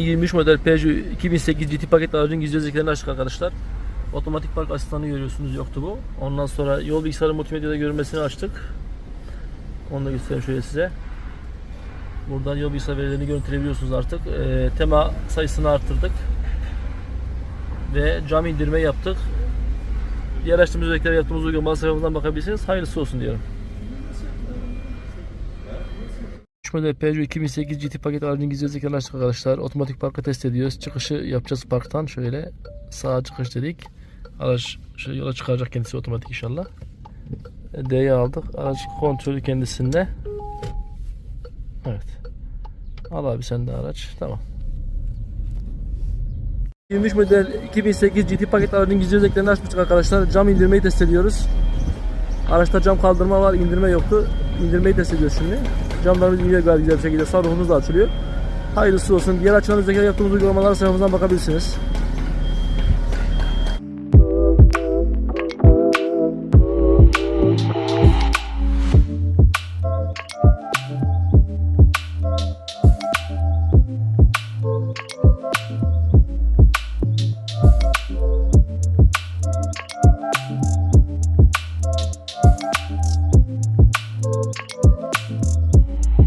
23 model Peugeot 2008 GT paket aracın gizli özelliklerini açtık arkadaşlar. Otomatik park asistanı görüyorsunuz yoktu bu. Ondan sonra yol bilgisayarı multimedyada görünmesini açtık. Onu da göstereyim şöyle size. Buradan yol bilgisayar verilerini görüntüleyebiliyorsunuz artık. Ee, tema sayısını arttırdık. Ve cam indirme yaptık. Diğer açtığımız özellikleri yaptığımız uygulama sayfamızdan bakabilirsiniz. Hayırlısı olsun diyorum. 3 model Peugeot 2008 GT paket aracın gizli özelliklerini açtık arkadaşlar. Otomatik parkı test ediyoruz. Çıkışı yapacağız parktan. Şöyle sağa çıkış dedik. Araç şöyle yola çıkaracak kendisi otomatik inşallah. D'ye aldık. Araç kontrolü kendisinde. Evet. Al abi sen de araç. Tamam. 23 model 2008 GT paket aracın gizli özelliklerini açmıştık arkadaşlar. Cam indirmeyi test ediyoruz. Araçta cam kaldırma var, indirme yoktu. İndirmeyi test ediyoruz şimdi. Camlarımız iniyor gayet güzel bir şekilde. Sunroofumuz da açılıyor. Hayırlısı olsun. Diğer açılan yaptığımız uygulamalara sayfamızdan bakabilirsiniz.